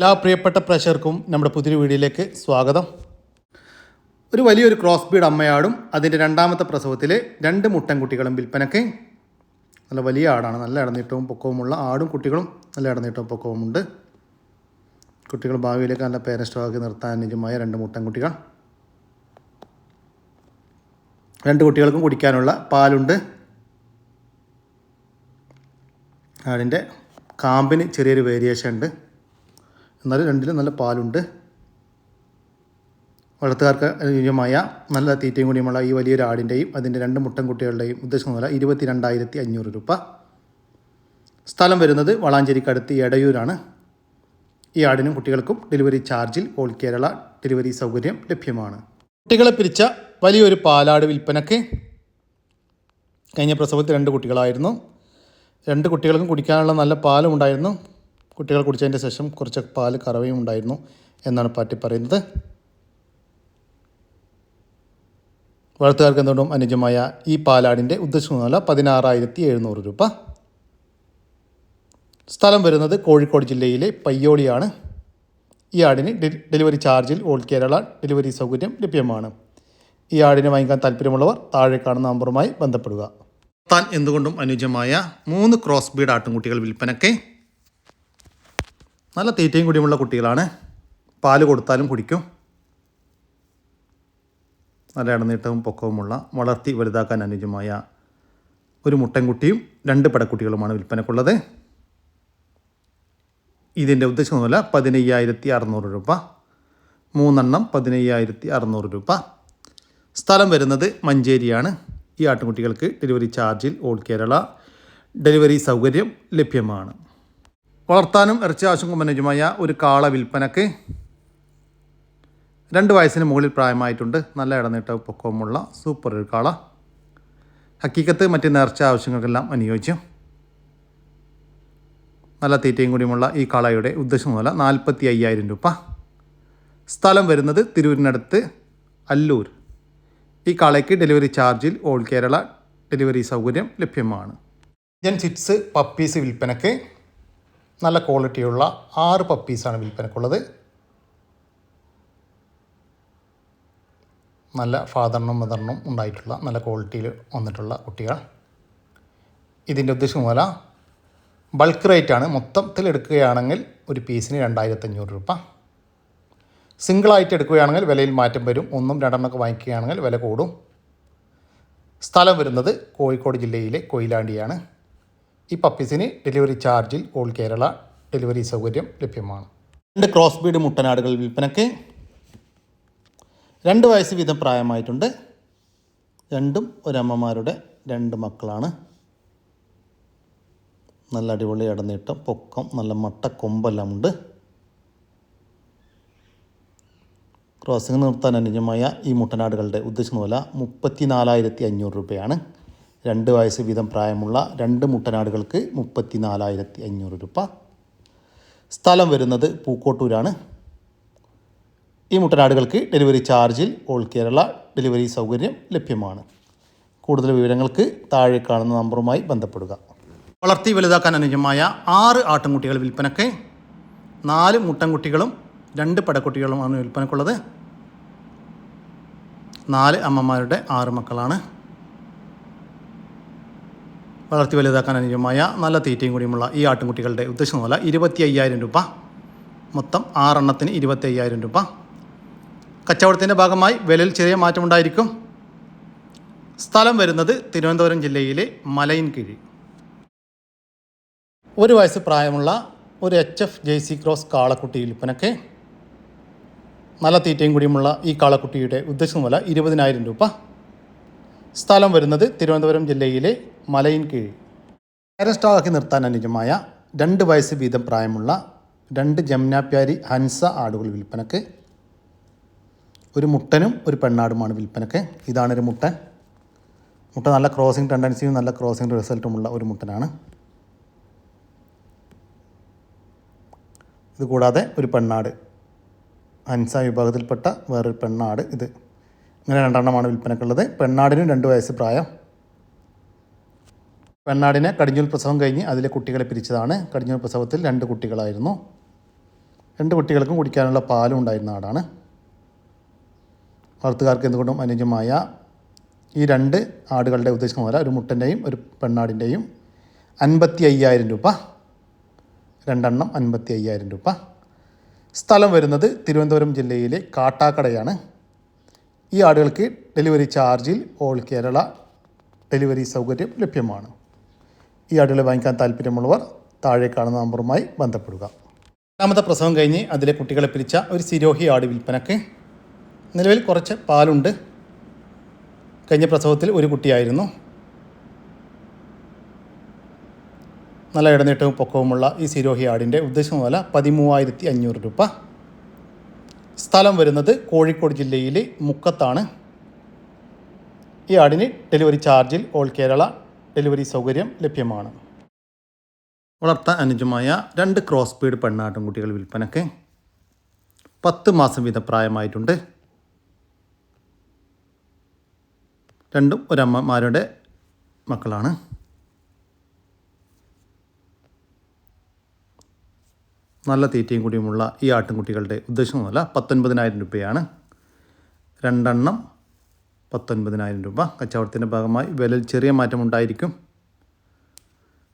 എല്ലാ പ്രിയപ്പെട്ട പ്രഷർക്കും നമ്മുടെ പുതിയൊരു വീഡിയോയിലേക്ക് സ്വാഗതം. ഒരു വലിയൊരു ക്രോസ് ബീഡ് അമ്മയാടും അതിന്റെ രണ്ടാമത്തെ പ്രസവത്തിൽ രണ്ട് മുട്ടൻകുട്ടികളും വിൽപ്പനയ്ക്ക്. നല്ല വലിയ ആടാണ് നല്ല ഇടനീട്ടവും പൊക്കവുമുള്ള ആടും കുട്ടികളും നല്ല ഇടനീട്ടവും പൊക്കവുമുണ്ട്. കുട്ടികൾ ഭാവിയിലേക്ക് നല്ല പേരസ്റ്റോക്കി നിർത്താൻ അനുജമായ രണ്ട് മുട്ടൻകുട്ടികൾ. രണ്ട് കുട്ടികൾക്കും കുടിക്കാനുള്ള പാലുണ്ട്. ആടിന്റെ കാമ്പിന് ചെറിയൊരു വേരിയേഷൻ ഉണ്ട്. എന്നാലും രണ്ടിലും നല്ല പാലുണ്ട്. വളർത്തുകാർക്ക് അനുയോജ്യമായ നല്ല തീറ്റയും കൂടിയുമുള്ള ഈ വലിയൊരു ആടിന്റെയും അതിന്റെ രണ്ട് മുട്ടൻ കുട്ടികളുടെയും ഉദ്ദേശം വില ഇരുപത്തി രണ്ടായിരത്തി അഞ്ഞൂറ് രൂപ. സ്ഥലം വരുന്നത് വളാഞ്ചേരിക്കടുത്ത് എടയൂരാണ്. ഈ ആടിനും കുട്ടികൾക്കും ഡെലിവറി ചാർജിൽ ഓൾ കേരള ഡെലിവറി സൗകര്യം ലഭ്യമാണ്. കുട്ടികളെ പിരിച്ച വലിയൊരു പാലാട് വിൽപ്പനയ്ക്ക് കഴിഞ്ഞ പ്രസവത്തിൽ രണ്ട് കുട്ടികളായിരുന്നു. രണ്ട് കുട്ടികൾക്കും കുടിക്കാനുള്ള നല്ല പാലും ഉണ്ടായിരുന്നു. കുട്ടികൾ കുടിച്ചതിന്റെ ശേഷം കുറച്ച് പാൽ കറവയും ഉണ്ടായിരുന്നു എന്നാണ് പാറ്റി പറയുന്നത്. വളർത്തുകാർക്ക് എന്തുകൊണ്ടും അനുജമായ ഈ പാലാടിന്റെ ഉദ്ദേശിക്കുന്ന പതിനാറായിരത്തി എഴുന്നൂറ് രൂപ. സ്ഥലം വരുന്നത് കോഴിക്കോട് ജില്ലയിലെ പയ്യോളിയാണ്. ഈ ആടിന് ഡെലിവറി ചാർജിൽ ഓൾ കേരള ഡെലിവറി സൗകര്യം ലഭ്യമാണ്. ഈ ആടിനെ വാങ്ങിക്കാൻ താല്പര്യമുള്ളവർ താഴെ കാണുന്ന നമ്പറുമായി ബന്ധപ്പെടുക. താൻ എന്തുകൊണ്ടും അനുയോജ്യമായ മൂന്ന് ക്രോസ് ബീഡ് ആട്ടുംകുട്ടികൾ വിൽപ്പനയ്ക്ക് നല്ല തീറ്റയും കുടിയുമുള്ള കുട്ടികളാണ്. പാൽ കൊടുത്താലും കുടിക്കും. നല്ല ഇടനീട്ടവും പൊക്കവുമുള്ള വളർത്തി വലുതാക്കാൻ അനുയോജ്യമായ ഒരു മുട്ടൻകുട്ടിയും രണ്ട് പടക്കുട്ടികളുമാണ് വിൽപ്പനക്കുള്ളത്. ഇതിന്റെ ഉദ്ദേശം വില പതിനയ്യായിരത്തി അറുന്നൂറ് രൂപ. മൂന്നെണ്ണം പതിനയ്യായിരത്തി അറുന്നൂറ് രൂപ. സ്ഥലം വരുന്നത് മഞ്ചേരിയാണ്. ഈ ആട്ടുകുട്ടികൾക്ക് ഡെലിവറി ചാർജിൽ ഓൾ കേരള ഡെലിവറി സൗകര്യം ലഭ്യമാണ്. വളർത്താനും ഇറച്ചി ആവശ്യം ഒരു കാള വിൽപ്പനക്ക് രണ്ട് വയസ്സിന് മുകളിൽ പ്രായമായിട്ടുണ്ട്. നല്ല ഇടനീട്ട പൊക്കവുമുള്ള സൂപ്പർ ഒരു കാള. ഹക്കീക്കത്ത് മറ്റ് നേർച്ച ആവശ്യങ്ങൾക്കെല്ലാം അനുയോജ്യം. നല്ല തീറ്റയും കൂടിയുമുള്ള ഈ കാളയുടെ ഉദ്ദേശം മൂല നാൽപ്പത്തി അയ്യായിരം രൂപ. സ്ഥലം വരുന്നത് തിരൂരിനടുത്ത് അല്ലൂർ. ഈ കാളയ്ക്ക് ഡെലിവറി ചാർജിൽ ഓൾ കേരള ഡെലിവറി സൗകര്യം ലഭ്യമാണ്. ഞാൻ ചിറ്റ്സ് പപ്പീസ് വിൽപ്പനയ്ക്ക് നല്ല ക്വാളിറ്റിയുള്ള ആറ് പപ്പീസാണ് വിൽപ്പനക്കുള്ളത്. നല്ല ഫാദറിനും മദറിനും ഉണ്ടായിട്ടുള്ള നല്ല ക്വാളിറ്റിയിൽ വന്നിട്ടുള്ള കുട്ടികൾ ഇതിന്റെ ഉദ്ദേശം പോലെ ബൾക്ക് റേറ്റാണ് മൊത്തത്തിൽ എടുക്കുകയാണെങ്കിൽ ഒരു പീസിന് രണ്ടായിരത്തഞ്ഞൂറ് രൂപ. സിംഗിളായിട്ട് എടുക്കുകയാണെങ്കിൽ വിലയിൽ മാറ്റം വരും. ഒന്നും രണ്ടെണ്ണമൊക്കെ വാങ്ങിക്കുകയാണെങ്കിൽ വില കൂടും. സ്ഥലം വരുന്നത് കോഴിക്കോട് ജില്ലയിലെ കൊയിലാണ്ടിയാണ്. ഈ പപ്പീസിന് ഡെലിവറി ചാർജിൽ ഓൾ കേരള ഡെലിവറി സൗകര്യം ലഭ്യമാണ്. രണ്ട് ക്രോസ് ബീഡ് മുട്ടനാടുകൾ വിൽപ്പനയ്ക്ക് രണ്ട് വയസ്സ് വീതം പ്രായമായിട്ടുണ്ട്. രണ്ടും ഒരമ്മമാരുടെ രണ്ട് മക്കളാണ്. നല്ല അടിപൊളി അടന്നിട്ട പൊക്കം നല്ല മട്ട കൊമ്പെല്ലാം ഉണ്ട്. ക്രോസിംഗ് നിർത്താൻ അനുജമായ ഈ മുട്ടനാടുകളുടെ ഉദ്ദേശം വില മുപ്പത്തി നാലായിരത്തി അഞ്ഞൂറ് രൂപയാണ്. രണ്ട് വയസ്സ് വീതം പ്രായമുള്ള രണ്ട് മുട്ടനാടുകൾക്ക് മുപ്പത്തി നാലായിരത്തി അഞ്ഞൂറ് രൂപ. സ്ഥലം വരുന്നത് പൂക്കോട്ടൂരാണ്. ഈ മുട്ടനാടുകൾക്ക് ഡെലിവറി ചാർജിൽ ഓൾ കേരള ഡെലിവറി സൗകര്യം ലഭ്യമാണ്. കൂടുതൽ വിവരങ്ങൾക്ക് താഴെ കാണുന്ന നമ്പറുമായി ബന്ധപ്പെടുക. വളർത്തി വലുതാക്കാൻ അനുയോജ്യമായ ആറ് ആട്ടിൻകുട്ടികൾ വിൽപ്പനയ്ക്ക് നാല് മുട്ടൻകുട്ടികളും രണ്ട് പടക്കുട്ടികളുമാണ് വിൽപ്പനക്കുള്ളത് നാല് അമ്മമാരുടെ ആറ് മക്കളാണ്. വളർത്തി വലുതാക്കാൻ അനുയോജ്യമായ നല്ല തീറ്റയും കൂടിയുമുള്ള ഈ ആട്ടിൻകുട്ടികളുടെ ഉദ്ദേശം വില ഇരുപത്തി അയ്യായിരം രൂപ. മൊത്തം ആറെണ്ണത്തിന് ഇരുപത്തി അയ്യായിരം രൂപ. കച്ചവടത്തിന്റെ ഭാഗമായി വിലയിൽ ചെറിയ മാറ്റമുണ്ടായിരിക്കും. സ്ഥലം വരുന്നത് തിരുവനന്തപുരം ജില്ലയിലെ മലയിൻകീഴ് ഒരു വയസ്സ് പ്രായമുള്ള ഒരു H F J C cross കാളക്കുട്ടി വിൽപ്പനക്ക് നല്ല തീറ്റയും കൂടിയുമുള്ള ഈ കാളക്കുട്ടിയുടെ ഉദ്ദേശം വില ഇരുപതിനായിരം രൂപ. സ്ഥലം വരുന്നത് തിരുവനന്തപുരം ജില്ലയിലെ മലയിൻകീഴ് സ്റ്റോക്കാക്കി നിർത്താൻ അനുജമായ രണ്ട് വയസ്സ് വീതം പ്രായമുള്ള രണ്ട് ജംനാപ്യാരി ഹൻസ ആടുകൾ വിൽപ്പനക്ക് ഒരു മുട്ടനും ഒരു പെണ്ണാടുമാണ് വിൽപ്പനക്ക്. ഇതാണൊരു മുട്ടൻ. മുട്ട നല്ല ക്രോസിംഗ് ടെൻഡൻസിയും നല്ല ക്രോസിംഗ് റിസൾട്ടുമുള്ള ഒരു മുട്ടനാണ്. ഇത് കൂടാതെ ഒരു പെണ്ണാട്. ഹൻസ വിഭാഗത്തിൽപ്പെട്ട വേറൊരു പെണ്ണാട് ഇത്. ഇങ്ങനെ രണ്ടെണ്ണമാണ് വിൽപ്പനക്കുള്ളത്. പെണ്ണാടിനും രണ്ട് വയസ്സ് പ്രായം. പെണ്ണാടിനെ കടിഞ്ഞൂൽ പ്രസവം കഴിഞ്ഞ് അതിലെ കുട്ടികളെ പിരിച്ചതാണ്. കടിഞ്ഞൂൽ പ്രസവത്തിൽ രണ്ട് കുട്ടികളായിരുന്നു. രണ്ട് കുട്ടികൾക്കും കുടിക്കാനുള്ള പാലും ഉണ്ടായിരുന്ന ആടാണ്. വളർത്തുകാർക്ക് എന്തുകൊണ്ടും അനുയോജ്യമായ ഈ രണ്ട് ആടുകളുടെ ഉദ്ദേശം പോലെ ഒരു മുട്ടന്റെയും ഒരു പെണ്ണാടിന്റെയും അൻപത്തി അയ്യായിരം രൂപ. രണ്ടെണ്ണം അൻപത്തി അയ്യായിരം രൂപ. സ്ഥലം വരുന്നത് തിരുവനന്തപുരം ജില്ലയിലെ കാട്ടാക്കടയാണ്. ഈ ആടുകൾക്ക് ഡെലിവറി ചാർജിൽ ഓൾ കേരള ഡെലിവറി സൗകര്യം ലഭ്യമാണ്. ഈ ആടുകളെ വാങ്ങിക്കാൻ താല്പര്യമുള്ളവർ താഴെ കാണുന്ന നമ്പറുമായി ബന്ധപ്പെടുക. രണ്ടാമത്തെ പ്രസവം കഴിഞ്ഞ് അതിലെ കുട്ടികളെ പിരിച്ച ഒരു സിരോഹി ആട് വിൽപ്പനക്ക് നിലവിൽ കുറച്ച് പാലുണ്ട്. കഴിഞ്ഞ പ്രസവത്തിൽ ഒരു കുട്ടിയായിരുന്നു. നല്ല ഇടനീട്ടവും പൊക്കവുമുള്ള ഈ സിരോഹി ആടിന്റെ ഉദ്ദേശം വില പതിമൂവായിരത്തി അഞ്ഞൂറ് രൂപ. സ്ഥലം വരുന്നത് കോഴിക്കോട് ജില്ലയിലെ മുക്കത്താണ്. ഈ ആടിന് ഡെലിവറി ചാർജിൽ ഓൾ കേരള ഡെലിവറി സൗകര്യം ലഭ്യമാണ്. വളർത്താൻ അനുജമായ രണ്ട് ക്രോസ് ബീഡ് പെണ്ണാട്ടുംകുട്ടികൾ വിൽപ്പനക്ക് പത്ത് മാസം വീതം പ്രായമായിട്ടുണ്ട്. രണ്ടും ഒരമ്മമാരുടെ മക്കളാണ്. നല്ല തീറ്റയും കൂടിയുമുള്ള ഈ ആട്ടിൻകുട്ടികളുടെ ഉദ്ദേശമൊന്നുമല്ല പത്തൊൻപതിനായിരം രൂപയാണ്. രണ്ടെണ്ണം പത്തൊൻപതിനായിരം രൂപ. കച്ചവടത്തിന്റെ ഭാഗമായി വിലയിൽ ചെറിയ മാറ്റമുണ്ടായിരിക്കും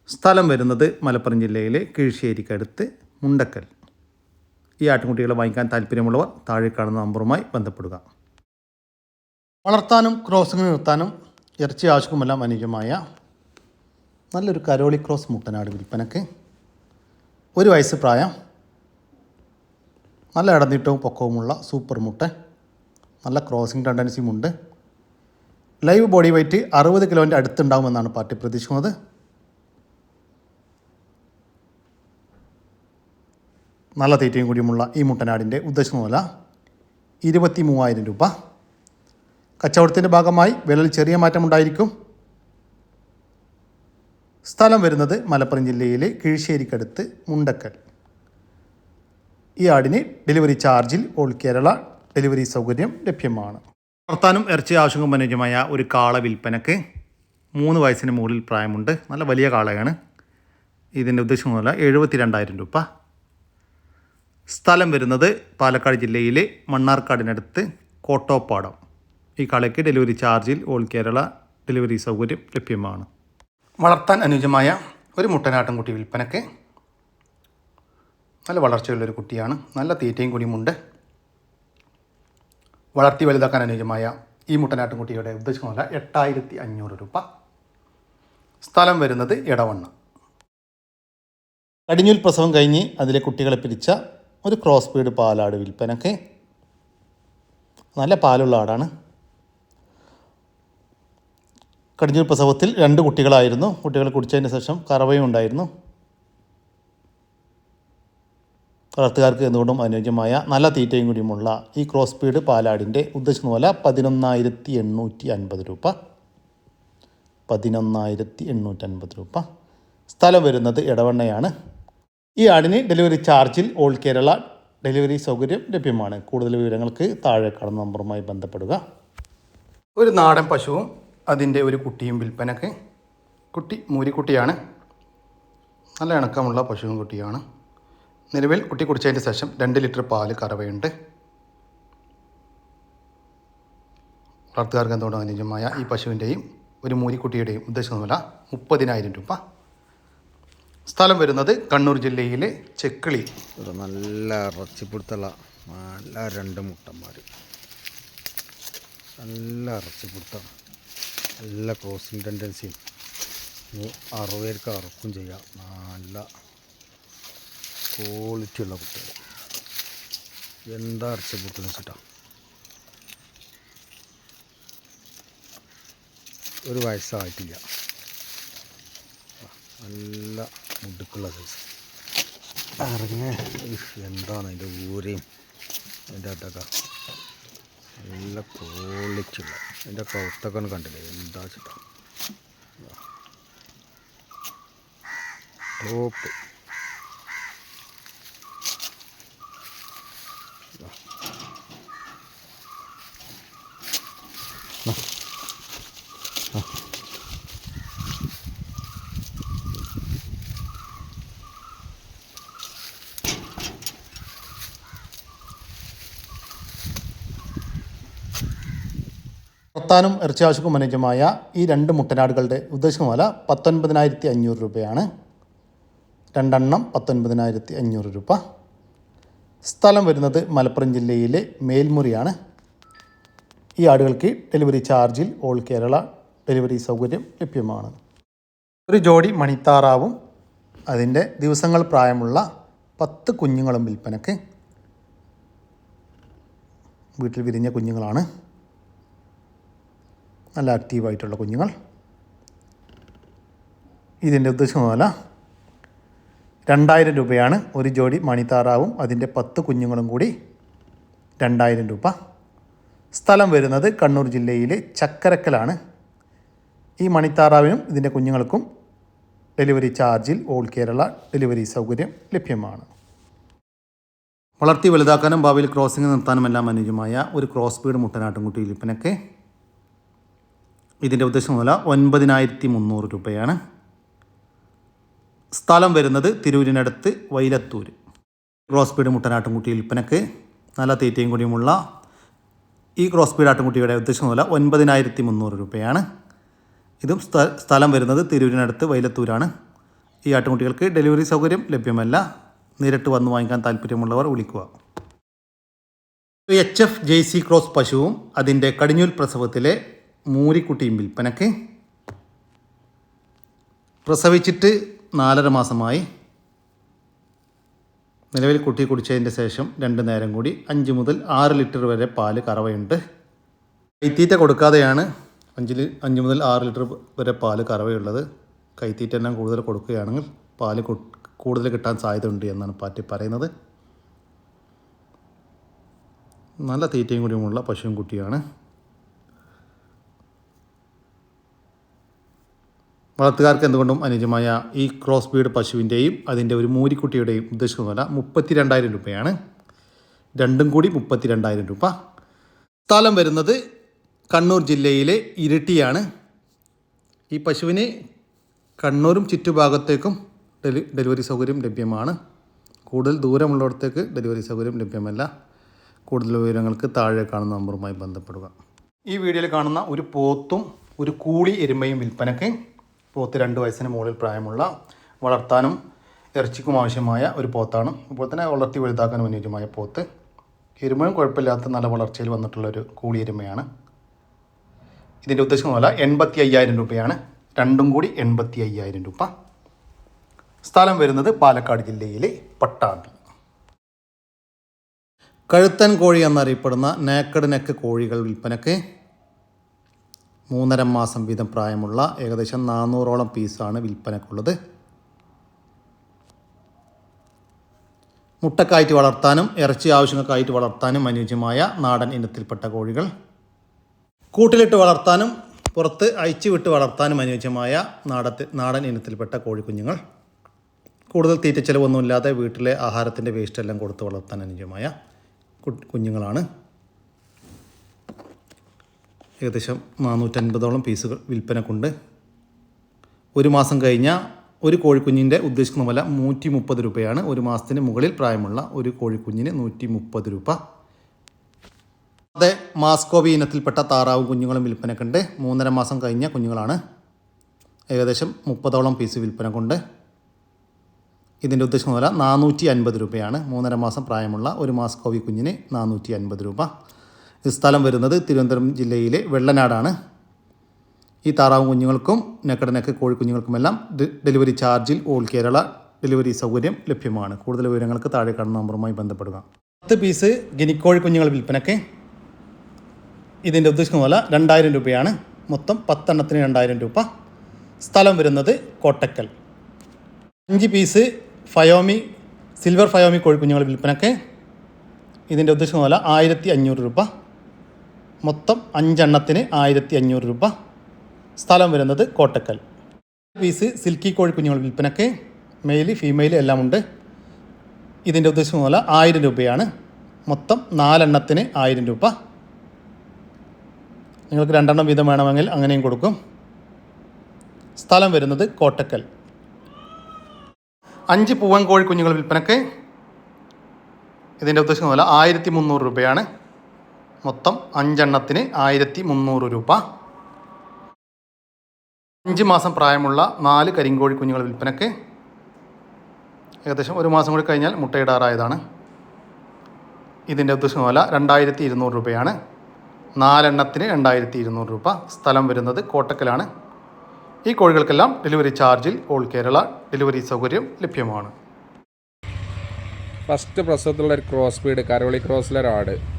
സ്ഥലം വരുന്നത് മലപ്പുറം ജില്ലയിലെ കീഴ്ശ്ശേരിക്കടുത്ത് മുണ്ടക്കൽ. ഈ ആട്ടിൻകുട്ടികളെ വാങ്ങിക്കാൻ താല്പര്യമുള്ളവർ താഴെ കാണുന്ന നമ്പറുമായി ബന്ധപ്പെടുക. വളർത്താനും ക്രോസിംഗ് നിർത്താനും ഇറച്ചി ആവശ്യക്കുമെല്ലാം അനുയോജ്യമായ നല്ലൊരു കരോളി ക്രോസ് മുട്ടനാട് വിൽപ്പനക്ക്. ഒരു വയസ്സ് പ്രായം. നല്ല ഇടനീട്ടവും പൊക്കവുമുള്ള സൂപ്പർ മുട്ട. നല്ല ക്രോസിംഗ് ടെൻഡൻസിയും ഉണ്ട്. ലൈവ് ബോഡി വെയ്റ്റ് അറുപത് കിലോന്റെ അടുത്തുണ്ടാവുമെന്നാണ് പാർട്ടി പ്രതീക്ഷിക്കുന്നത്. നല്ല തീറ്റയും കൂടിയുമുള്ള ഈ മുട്ടനാടിന്റെ ഉദ്ദേശം വില ഇരുപത്തി മൂവായിരം രൂപ. കച്ചവടത്തിന്റെ ഭാഗമായി വിലയിൽ ചെറിയ മാറ്റമുണ്ടായിരിക്കും. സ്ഥലം വരുന്നത് മലപ്പുറം ജില്ലയിലെ കീഴ്ശ്ശേരിക്കടുത്ത് മുണ്ടക്കൽ. ഈ ആടിന് ഡെലിവറി ചാർജിൽ ഓൾ കേരള ഡെലിവറി സൗകര്യം ലഭ്യമാണ്. വളർത്താനും ഇറച്ചി ആവശ്യങ്ങൾ അനുയോജ്യമായ ഒരു കാള വിൽപ്പനക്ക് മൂന്ന് വയസ്സിന് മുകളിൽ പ്രായമുണ്ട്. നല്ല വലിയ കാളയാണ്. ഇതിന്റെ ഉദ്ദേശം പോലെ എഴുപത്തി രണ്ടായിരം രൂപ. സ്ഥലം വരുന്നത് പാലക്കാട് ജില്ലയിലെ മണ്ണാർക്കാടിനടുത്ത് കോട്ടോപ്പാടം. ഈ കാളയ്ക്ക് ഡെലിവറി ചാർജിൽ ഓൾ കേരള ഡെലിവറി സൗകര്യം ലഭ്യമാണ്. വളർത്താൻ അനുയോജ്യമായ ഒരു മുട്ടനാട്ടിൻകുട്ടി വിൽപ്പനക്ക് നല്ല വളർച്ചയുള്ളൊരു കുട്ടിയാണ്. നല്ല തീറ്റയും കൂടിയുമുണ്ട്. വളർത്തി വലുതാക്കാൻ അനുയോജ്യമായ ഈ മുട്ടനാട്ടിൻകുട്ടിയുടെ ഉദ്ദേശമല്ല എട്ടായിരത്തി അഞ്ഞൂറ് രൂപ. സ്ഥലം വരുന്നത് ഇടവണ്ണ കടിഞ്ഞൂൽ പ്രസവം കഴിഞ്ഞ് അതിലെ കുട്ടികളെ പിരിച്ച ഒരു ക്രോസ് ബീഡ് പാലാട് വിൽപ്പനക്ക് നല്ല പാലുള്ള ആടാണ്. കടിഞ്ഞൂൽ പ്രസവത്തിൽ രണ്ട് കുട്ടികളായിരുന്നു. കുട്ടികൾ കുടിച്ചതിന് ശേഷം കറവയും ഉണ്ടായിരുന്നു. വളർത്തുകാർക്ക് എന്തുകൊണ്ടും അനുയോജ്യമായ നല്ല തീറ്റയും കൂടിയുമുള്ള ഈ ക്രോസ് സ്പീഡ് പാലാടിന്റെ ഉദ്ദേശിക്കുന്ന പോലെ പതിനൊന്നായിരത്തി എണ്ണൂറ്റി അൻപത് രൂപ. പതിനൊന്നായിരത്തി എണ്ണൂറ്റി അൻപത് രൂപ. സ്ഥലം വരുന്നത് ഇടവണ്ണയാണ് ഈ ആടിന് ഡെലിവറി ചാർജിൽ ഓൾ കേരള ഡെലിവറി സൗകര്യം ലഭ്യമാണ്. കൂടുതൽ വിവരങ്ങൾക്ക് താഴെ കാണുന്ന നമ്പറുമായി ബന്ധപ്പെടുക. ഒരു നാടൻ പശുവും അതിന്റെ ഒരു കുട്ടിയും വിൽപ്പനക്ക്. കുട്ടി മൂരിക്കുട്ടിയാണ്. നല്ല ഇണക്കമുള്ള പശുവും കുട്ടിയാണ്. നിലവിൽ കുട്ടി കുടിച്ചതിന്റെ ശേഷം രണ്ട് ലിറ്റർ പാൽ കറവയുണ്ട്. വളർത്തുകാർക്ക് എന്തുകൊണ്ട് അനുയോജ്യമായ ഈ പശുവിന്റെയും ഒരു മൂരിക്കുട്ടിയുടെയും ഉദ്ദേശം വില മുപ്പതിനായിരം രൂപ. സ്ഥലം വരുന്നത് കണ്ണൂർ ജില്ലയിലെ ചെക്കിളി. നല്ല ഇറച്ചിപ്പിടുത്തുള്ള നല്ല രണ്ട് മുട്ടന്മാർ നല്ല ഇറച്ചിപ്പിടുത്തം. നല്ല ക്രോസിങ് ടെൻഡൻസിയും. അറുപേർക്ക് അറുക്കും ചെയ്യാം. നല്ല ക്വാളിറ്റി ഉള്ള കുട്ടികൾ എന്താ അടച്ച ഇറച്ചിപ്പിടുത്തം വെച്ചിട്ടാ? ഒരു വയസ്സായിട്ടില്ല. നല്ല മുടുക്കുള്ള സൈസ് ഇറങ്ങ. എന്താണ് അതിന്റെ ഊരയും? അതിന്റെ അതൊക്കെ നല്ല ക്വാളിറ്റി ഉള്ള. അതിന്റെ കൗത്തൊക്കെ കണ്ടില്ലേ? എന്താ ചിട്ട ടോപ്പ് വളർത്താനും ഇറച്ചിയാവശ്യക്കും അനുജമായ ഈ രണ്ട് മുട്ടനാടുകളുടെ ഉദ്ദേശിക്കുന്ന വില പത്തൊൻപതിനായിരത്തി അഞ്ഞൂറ് രൂപയാണ്. രണ്ടെണ്ണം പത്തൊൻപതിനായിരത്തി അഞ്ഞൂറ് രൂപ. സ്ഥലം വരുന്നത് മലപ്പുറം ജില്ലയിലെ മേൽമുറിയാണ്. ഈ ആടുകൾക്ക് ഡെലിവറി ചാർജിൽ ഓൾ കേരള ഡെലിവറി സൗകര്യം ലഭ്യമാണ്. ഒരു ജോഡി മണിത്താറാവും. അതിന്റെ ദിവസങ്ങൾ പ്രായമുള്ള പത്ത് കുഞ്ഞുങ്ങളും വിൽപ്പനക്ക് വീട്ടിൽ വിരിഞ്ഞ കുഞ്ഞുങ്ങളാണ്. നല്ല ആക്റ്റീവായിട്ടുള്ള കുഞ്ഞുങ്ങൾ. ഇതിന്റെ ഉദ്ദേശം പോല രണ്ടായിരം രൂപയാണ് ഒരു ജോഡി മണിത്താറാവും. അതിന്റെ പത്ത് കുഞ്ഞുങ്ങളും കൂടി രണ്ടായിരം രൂപ. സ്ഥലം വരുന്നത് കണ്ണൂർ ജില്ലയിലെ ചക്കരക്കലാണ്. ഈ മണിത്താറാവിനും ഇതിന്റെ കുഞ്ഞുങ്ങൾക്കും ഡെലിവറി ചാർജിൽ ഓൾ കേരള ഡെലിവറി സൗകര്യം ലഭ്യമാണ്. വളർത്തി വലുതാക്കാനും ഭാവിയിൽ ക്രോസിംഗ് നിർത്താനുമെല്ലാം അനുയോജ്യമായ ഒരു ക്രോസ് ബീഡ് മുട്ടനാട്ടുംകുട്ടി വിൽപ്പനയ്ക്ക് ഇതിന്റെ ഉദ്ദേശം വില ഒൻപതിനായിരത്തി മുന്നൂറ് രൂപയാണ്. സ്ഥലം വരുന്നത് തിരൂരിനടുത്ത് വൈലത്തൂർ ക്രോസ് ബീഡ് മുട്ടനാട്ടുംകുട്ടി വിൽപ്പനക്ക് നല്ല തീറ്റയും കൂടിയുമുള്ള ഈ ക്രോസ് ബീഡ് ആട്ടുംകുട്ടിയുടെ ഉദ്ദേശം വില ഒൻപതിനായിരത്തി മുന്നൂറ് രൂപയാണ്. ഇതും സ്ഥലം വരുന്നത് തിരൂരിനടുത്ത് വൈലത്തൂരാണ്. ഈ ആട്ടുംകുട്ടികൾക്ക് ഡെലിവറി സൗകര്യം ലഭ്യമല്ല. നേരിട്ട് വന്ന് വാങ്ങിക്കാൻ താല്പര്യമുള്ളവർ വിളിക്കുക. H F J C cross പശുവും അതിന്റെ കടിഞ്ഞൂൽ പ്രസവത്തിലെ മൂരിക്കുട്ടിയും വിൽപ്പനയ്ക്ക് പ്രസവിച്ചിട്ട് നാലര മാസമായി. നിലവിൽ കുട്ടി കുടിച്ചതിന്റെ ശേഷം രണ്ട് നേരം കൂടി അഞ്ച് മുതൽ ആറ് ലിറ്റർ വരെ പാൽ കറവയുണ്ട്. കൈത്തീറ്റ കൊടുക്കാതെയാണ് അഞ്ചിൽ അഞ്ച് മുതൽ ആറ് ലിറ്റർ വരെ പാൽ കറവയുള്ളത്. കൈത്തീറ്റ എല്ലാം കൂടുതൽ കൊടുക്കുകയാണെങ്കിൽ പാൽ കൂടുതൽ കിട്ടാൻ സാധ്യതയുണ്ട് എന്നാണ് പാറ്റി പറയുന്നത്. നല്ല തീറ്റയും കൂടിയുമുള്ള പശുവും കുട്ടിയാണ്. വളർത്തുകാർക്ക് എന്തുകൊണ്ടും അനുയോജ്യമായ ഈ ക്രോസ് ബീഡ് പശുവിന്റെയും അതിന്റെ ഒരു മൂരിക്കുട്ടിയുടെയും ഉദ്ദേശിക്കുന്ന വില മുപ്പത്തി രണ്ടായിരം രൂപയാണ്. രണ്ടും കൂടി മുപ്പത്തി രണ്ടായിരം രൂപ. സ്ഥലം വരുന്നത് കണ്ണൂർ ജില്ലയിലെ ഇരിട്ടിയാണ്. ഈ പശുവിന് കണ്ണൂരും ചുറ്റുഭാഗത്തേക്കും ഡെലി ഡെലിവറി സൗകര്യം ലഭ്യമാണ്. കൂടുതൽ ദൂരമുള്ളിടത്തേക്ക് ഡെലിവറി സൗകര്യം ലഭ്യമല്ല. കൂടുതൽ വിവരങ്ങൾക്ക് താഴെ കാണുന്ന നമ്പറുമായി ബന്ധപ്പെടുക. ഈ വീഡിയോയിൽ കാണുന്ന ഒരു പോത്തും ഒരു കൂളി എരുമയും വിൽപ്പനയ്ക്ക് പോത്ത് രണ്ട് വയസ്സിന് മുകളിൽ പ്രായമുള്ള വളർത്താനും ഇറച്ചിക്കും ആവശ്യമായ ഒരു പോത്താണ്. അതുപോലെ തന്നെ വളർത്തി വലുതാക്കാനും അനുയോജ്യമായ പോത്ത്. എരുമയും കുഴപ്പമില്ലാത്ത നല്ല വളർച്ചയിൽ വന്നിട്ടുള്ള ഒരു കൂളി എരുമയാണ്. ഇതിന്റെ ഉദ്ദേശം പോലെ എൺപത്തി അയ്യായിരം രൂപയാണ്. രണ്ടും കൂടി എൺപത്തി അയ്യായിരം രൂപ. സ്ഥലം വരുന്നത് പാലക്കാട് ജില്ലയിലെ പട്ടാമ്പി. കഴുത്തൻ കോഴി എന്നറിയപ്പെടുന്ന നേക്കഡ് നെക്ക് കോഴികൾ വിൽപ്പനയ്ക്ക് മൂന്നര മാസം വീതം പ്രായമുള്ള ഏകദേശം നാനൂറോളം പീസാണ് വിൽപ്പനക്കുള്ളത്. മുട്ടക്കായിട്ട് വളർത്താനും ഇറച്ചി ആവശ്യങ്ങൾക്കായിട്ട് വളർത്താനും അനുയോജ്യമായ നാടൻ ഇനത്തിൽപ്പെട്ട കോഴികൾ. കൂട്ടിലിട്ട് വളർത്താനും പുറത്ത് അയച്ചു വിട്ട് വളർത്താനും അനുയോജ്യമായ നാടൻ നാടൻ ഇനത്തിൽപ്പെട്ട കോഴിക്കുഞ്ഞുങ്ങൾ. കൂടുതൽ തീറ്റ ചിലവൊന്നുമില്ലാതെ വീട്ടിലെ ആഹാരത്തിന്റെ വേസ്റ്റ് എല്ലാം കൊടുത്ത് വളർത്താൻ അനുയോജ്യമായ കുഞ്ഞുങ്ങളാണ്. ഏകദേശം നാനൂറ്റൻപതോളം പീസുകൾ വിൽപ്പനക്കുണ്ട് ഒരു മാസം കഴിഞ്ഞാൽ ഒരു കോഴിക്കുഞ്ഞിന്റെ ഉദ്ദേശിക്കുന്ന വില നൂറ്റി മുപ്പത് രൂപയാണ്. ഒരു മാസത്തിന് മുകളിൽ പ്രായമുള്ള ഒരു കോഴിക്കുഞ്ഞിന് നൂറ്റി മുപ്പത് രൂപ. അതെ മാസ്കോവി ഇനത്തിൽപ്പെട്ട താറാവും കുഞ്ഞുങ്ങളും വിൽപ്പനക്കുണ്ട് മൂന്നര മാസം കഴിഞ്ഞ കുഞ്ഞുങ്ങളാണ് ഏകദേശം മുപ്പതോളം പീസ് വിൽപ്പനക്കുണ്ട് ഇതിന്റെ ഉദ്ദേശം വില നാനൂറ്റി അൻപത് രൂപയാണ്. മൂന്നര മാസം പ്രായമുള്ള ഒരു മാസ്കോവി കുഞ്ഞിന് നാനൂറ്റി അൻപത് രൂപ. സ്ഥലം വരുന്നത് തിരുവനന്തപുരം ജില്ലയിലെ വെള്ളനാടാണ്. ഈ താറാവ് കുഞ്ഞുങ്ങൾക്കും നെക്കടനക്ക് കോഴിക്കുഞ്ഞുങ്ങൾക്കുമെല്ലാം ഡെലിവറി ചാർജിൽ ഓൾ കേരള ഡെലിവറി സൗകര്യം ലഭ്യമാണ്. കൂടുതൽ വിവരങ്ങൾക്ക് താഴെ കാണുന്ന നമ്പറുമായി ബന്ധപ്പെടുക. പത്ത് പീസ് ഗിനിക്കോഴി കുഞ്ഞുങ്ങൾ വിൽപ്പനയ്ക്ക് ഇതിന്റെ ഉദ്ദേശിക്കുന്ന വില രണ്ടായിരം രൂപയാണ്. മൊത്തം പത്തെണ്ണത്തിന് രണ്ടായിരം രൂപ. സ്ഥലം വരുന്നത് കോട്ടക്കൽ. അഞ്ച് പീസ് ഫയോമി സിൽവർ ഫയോമി കോഴിക്കുഞ്ഞുങ്ങൾ വിൽപ്പനയ്ക്ക് ഇതിന്റെ ഉദ്ദേശിക്കുന്ന വില ആയിരത്തി അഞ്ഞൂറ് രൂപ. മൊത്തം അഞ്ചെണ്ണത്തിന് ആയിരത്തി അഞ്ഞൂറ് രൂപ. സ്ഥലം വരുന്നത് കോട്ടക്കൽ. പീസ് സിൽക്കി കോഴിക്കുഞ്ഞുങ്ങൾ വിൽപ്പനയ്ക്ക് മെയിൽ ഫീമെയിൽ എല്ലാം ഉണ്ട് ഇതിന്റെ ഉദ്ദേശം പോലെ ആയിരം രൂപയാണ്. മൊത്തം നാലെണ്ണത്തിന് ആയിരം രൂപ. നിങ്ങൾക്ക് രണ്ടെണ്ണം വീതം വേണമെങ്കിൽ അങ്ങനെയും കൊടുക്കും. സ്ഥലം വരുന്നത് കോട്ടക്കൽ. അഞ്ച് പൂവൻ കോഴി കുഞ്ഞുങ്ങൾ വിൽപ്പനയ്ക്ക് ഇതിന്റെ ഉദ്ദേശം പോലെ ആയിരത്തി മുന്നൂറ് രൂപയാണ്. മൊത്തം അഞ്ചെണ്ണത്തിന് ആയിരത്തി മുന്നൂറ് രൂപ. അഞ്ച് മാസം പ്രായമുള്ള നാല് കരിങ്കോഴി കുഞ്ഞുങ്ങൾ വിൽപ്പനയ്ക്ക് ഏകദേശം ഒരു മാസം കൂടി കഴിഞ്ഞാൽ മുട്ടയിടാറായതാണ്. ഇതിന്റെ ഉദ്ദേശം വില രണ്ടായിരത്തി ഇരുന്നൂറ് രൂപയാണ്. നാലെണ്ണത്തിന് രണ്ടായിരത്തി ഇരുന്നൂറ് രൂപ സ്ഥലം വരുന്നത് കോട്ടക്കലാണ്. ഈ കോഴികൾക്കെല്ലാം ഡെലിവറി ചാർജിൽ ഓൾ കേരള ഡെലിവറി സൗകര്യം ലഭ്യമാണ്. ഫസ്റ്റ് പ്രസവത്തിലുള്ള ഒരു ക്രോസ് ബീഡ് കരോളി ക്രോസിലെ ഒരാട്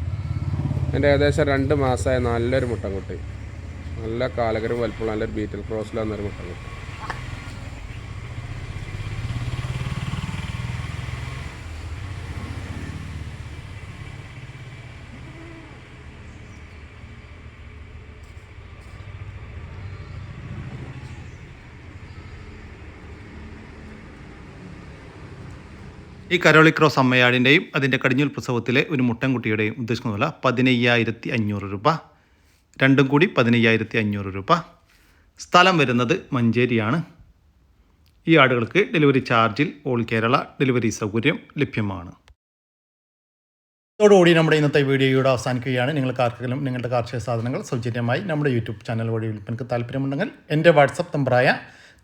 എന്റെ ഏകദേശം രണ്ട് മാസമായ നല്ലൊരു മുട്ടൻകുട്ടി. നല്ല കാലകരും വലുപ്പമുള്ള നല്ലൊരു ബീറ്റൽ ക്രോസിൽ വന്നൊരു മുട്ടൻകുട്ടി. ഈ കരോളി ക്രോസ് അമ്മയാടിന്റെയും അതിന്റെ കടിഞ്ഞൂൽ പ്രസവത്തിലെ ഒരു മുട്ടൻകുട്ടിയുടെയും ഉദ്ദേശിക്കുന്ന വില പതിനയ്യായിരത്തി അഞ്ഞൂറ് രൂപ. രണ്ടും കൂടി പതിനയ്യായിരത്തി അഞ്ഞൂറ് രൂപ. സ്ഥലം വരുന്നത് മഞ്ചേരിയാണ്. ഈ ആടുകൾക്ക് ഡെലിവറി ചാർജിൽ ഓൾ കേരള ഡെലിവറി സൗകര്യം ലഭ്യമാണ്. ഇതോടുകൂടി നമ്മുടെ ഇന്നത്തെ വീഡിയോയുടെ അവസാനിക്കുകയാണ്. നിങ്ങൾക്ക് ആർക്കെങ്കിലും നിങ്ങളുടെ കാർഷിക സാധനങ്ങൾ സൗജന്യമായി നമ്മുടെ യൂട്യൂബ് ചാനൽ വഴി വിൽപ്പനക്ക് താല്പര്യമുണ്ടെങ്കിൽ എന്റെ വാട്സപ്പ് നമ്പറായ